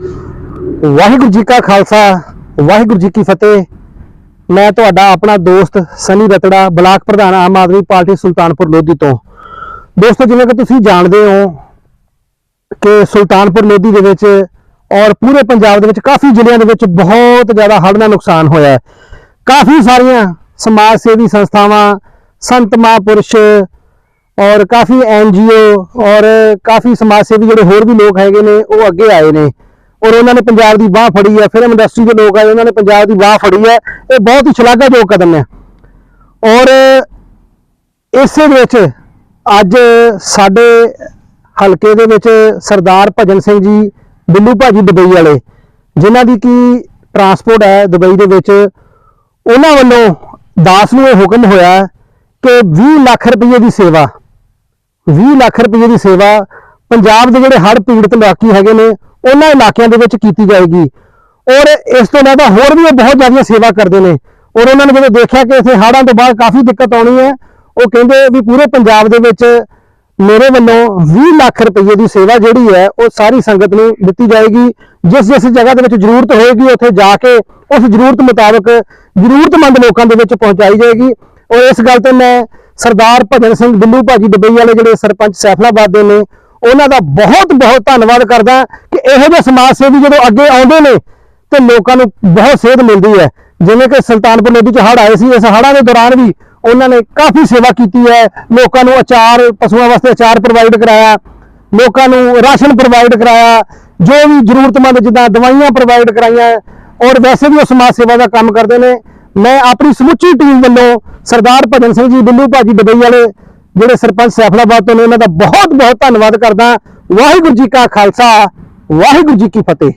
ਵਾਹਿਗੁਰੂ ਜੀ ਕਾ ਖਾਲਸਾ, ਵਾਹਿਗੁਰੂ ਜੀ ਕੀ ਫਤਿਹ। ਮੈਂ ਤੁਹਾਡਾ ਆਪਣਾ ਦੋਸਤ ਸਨੀ ਰਤੜਾ, ਬਲਾਕ ਪ੍ਰਧਾਨ ਆਮ ਆਦਮੀ ਪਾਰਟੀ ਸੁਲਤਾਨਪੁਰ ਲੋਧੀ ਤੋਂ। ਦੋਸਤੋ, ਜਿਵੇਂ ਕਿ ਤੁਸੀਂ ਜਾਣਦੇ ਹੋ ਕਿ ਸੁਲਤਾਨਪੁਰ ਲੋਧੀ ਦੇ ਵਿੱਚ ਔਰ ਪੂਰੇ ਪੰਜਾਬ ਦੇ ਵਿੱਚ ਕਾਫੀ ਜ਼ਿਲ੍ਹਿਆਂ ਦੇ ਵਿੱਚ ਬਹੁਤ ਜ਼ਿਆਦਾ ਹੜ੍ਹ ਦਾ ਨੁਕਸਾਨ ਹੋਇਆ ਹੈ। ਕਾਫੀ ਸਾਰੀਆਂ ਸਮਾਜ ਸੇਵੀ ਸੰਸਥਾਵਾਂ, ਸੰਤ ਮਹਾਂਪੁਰਸ਼ ਔਰ ਕਾਫੀ ਐਨਜੀਓ ਔਰ ਕਾਫੀ ਸਮਾਜ ਸੇਵੀ ਜਿਹੜੇ ਹੋਰ ਵੀ ਲੋਕ ਹੈਗੇ ਨੇ, ਉਹ ਅੱਗੇ ਆਏ ਨੇ। ਔਰ ਉਹਨਾਂ ਨੇ ਪੰਜਾਬ ਦੀ ਬਾਹ ਫੜੀ ਹੈ ਫਿਲਮ ਇੰਡਸਟਰੀ ਦੇ ਲੋਕ ਆਏ, ਉਹਨਾਂ ਨੇ ਪੰਜਾਬ ਦੀ ਬਾਹ ਫੜੀ ਹੈ। ਇਹ ਬਹੁਤ ਹੀ ਸ਼ਲਾਘਾਯੋਗ ਕਦਮ ਹੈ। ਔਰ ਇਸੇ ਵਿੱਚ ਅੱਜ ਸਾਡੇ ਹਲਕੇ ਦੇ ਵਿੱਚ ਸਰਦਾਰ ਭਜਨ ਸਿੰਘ ਜੀ, ਬਿੱਲੂ ਭਾਜੀ ਦੁਬਈ ਵਾਲੇ, ਜਿਨ੍ਹਾਂ ਦੀ ਕੀ ਟਰਾਂਸਪੋਰਟ ਹੈ ਦੁਬਈ ਦੇ ਵਿੱਚ, ਉਹਨਾਂ ਵੱਲੋਂ ਦਾਸ ਨੂੰ ਇਹ ਹੁਕਮ ਹੋਇਆ ਕਿ 20 ਲੱਖ ਰੁਪਏ ਦੀ ਸੇਵਾ 20 ਲੱਖ ਰੁਪਏ ਦੀ ਸੇਵਾ ਪੰਜਾਬ ਦੇ ਜਿਹੜੇ ਹੜ੍ਹ ਪੀੜਤ ਇਲਾਕੇ ਹੈਗੇ ਨੇ ਉਹਨਾਂ ਇਲਾਕਿਆਂ ਦੇ ਵਿੱਚ ਕੀਤੀ ਜਾਏਗੀ। ਔਰ ਇਸ ਤੋਂ ਇਲਾਵਾ ਹੋਰ ਵੀ ਉਹ ਬਹੁਤ ਜ਼ਿਆਦਾ ਸੇਵਾ ਕਰਦੇ ਨੇ। ਔਰ ਉਹਨਾਂ ਨੇ ਜਦੋਂ ਦੇਖਿਆ ਕਿ ਇੱਥੇ ਹਾੜਾਂ ਤੋਂ ਬਾਅਦ ਕਾਫੀ ਦਿੱਕਤ ਆਉਣੀ ਹੈ, ਉਹ ਕਹਿੰਦੇ ਵੀ ਪੂਰੇ ਪੰਜਾਬ ਦੇ ਵਿੱਚ ਮੇਰੇ ਵੱਲੋਂ 20 ਲੱਖ ਰੁਪਏ ਦੀ ਸੇਵਾ ਜਿਹੜੀ ਹੈ, ਉਹ ਸਾਰੀ ਸੰਗਤ ਨੂੰ ਦਿੱਤੀ ਜਾਏਗੀ। ਜਿਸ ਜਿਸ ਜਗ੍ਹਾ ਦੇ ਵਿੱਚ ਜ਼ਰੂਰਤ ਹੋਏਗੀ, ਉੱਥੇ ਜਾ ਕੇ ਉਸ ਜ਼ਰੂਰਤ ਮੁਤਾਬਕ ਜ਼ਰੂਰਤਮੰਦ ਲੋਕਾਂ ਦੇ ਵਿੱਚ ਪਹੁੰਚਾਈ ਜਾਏਗੀ। ਔਰ ਇਸ ਗੱਲ ਤੇ ਮੈਂ ਸਰਦਾਰ ਭਜਨ ਸਿੰਘ ਬਿੱਲੂ ਭਾਜੀ ਦੁਬਈ ਵਾਲੇ ਜਿਹੜੇ ਸਰਪੰਚ ਸੈਫਲਾਬਾਦ ਦੇ ਨੇ ਉਹਨਾਂ ਦਾ ਬਹੁਤ ਬਹੁਤ ਧੰਨਵਾਦ ਕਰਦਾ ਕਿ ਇਹੋ ਜਿਹੇ ਸਮਾਜ ਸੇਵੀ ਜਦੋਂ ਅੱਗੇ ਆਉਂਦੇ ਨੇ, ਤੇ ਲੋਕਾਂ ਨੂੰ ਬਹੁਤ ਸੇਧ ਮਿਲਦੀ ਹੈ। ਜਿਵੇਂ ਕਿ ਸੁਲਤਾਨਪੁਰ ਲੋਧੀ ਚ ਹੜ੍ਹ ਆਏ ਸੀ, ਇਸ ਹੜ੍ਹਾਂ ਦੇ ਦੌਰਾਨ ਵੀ ਉਹਨਾਂ ਨੇ ਕਾਫੀ ਸੇਵਾ ਕੀਤੀ ਹੈ। ਲੋਕਾਂ ਨੂੰ ਅਚਾਰ, ਪਸ਼ੂਆਂ ਵਾਸਤੇ ਅਚਾਰ ਪ੍ਰੋਵਾਈਡ ਕਰਾਇਆ, ਲੋਕਾਂ ਨੂੰ ਰਾਸ਼ਨ ਪ੍ਰੋਵਾਈਡ ਕਰਾਇਆ, ਜੋ ਵੀ ਜ਼ਰੂਰਤਮੰਦ ਜਿੱਦਾਂ ਦਵਾਈਆਂ ਪ੍ਰੋਵਾਈਡ ਕਰਾਈਆਂ, ਔਰ ਵੈਸੇ ਵੀ ਉਹ ਸਮਾਜ ਸੇਵਾ ਦਾ ਕੰਮ ਕਰਦੇ ਨੇ। ਮੈਂ ਆਪਣੀ ਸਮੁੱਚੀ ਟੀਮ ਵੱਲੋਂ ਸਰਦਾਰ ਭਜਨ ਸਿੰਘ ਜੀ, ਬਿੱਲੂ ਭਾਜੀ, ਦੁਬਈ ਵਾਲੇ ਜਿਹੜੇ ਸਰਪੰਚ ਸੈਫਲਾਬਾਦ ਤੋਂ ਨੇ, ਉਹਨਾਂ ਦਾ ਬਹੁਤ ਬਹੁਤ ਧੰਨਵਾਦ ਕਰਦਾ ਵਾਹਿਗੁਰੂ ਜੀ ਕਾ ਖਾਲਸਾ, ਵਾਹਿਗੁਰੂ ਜੀ ਕੀ ਫਤਿਹ।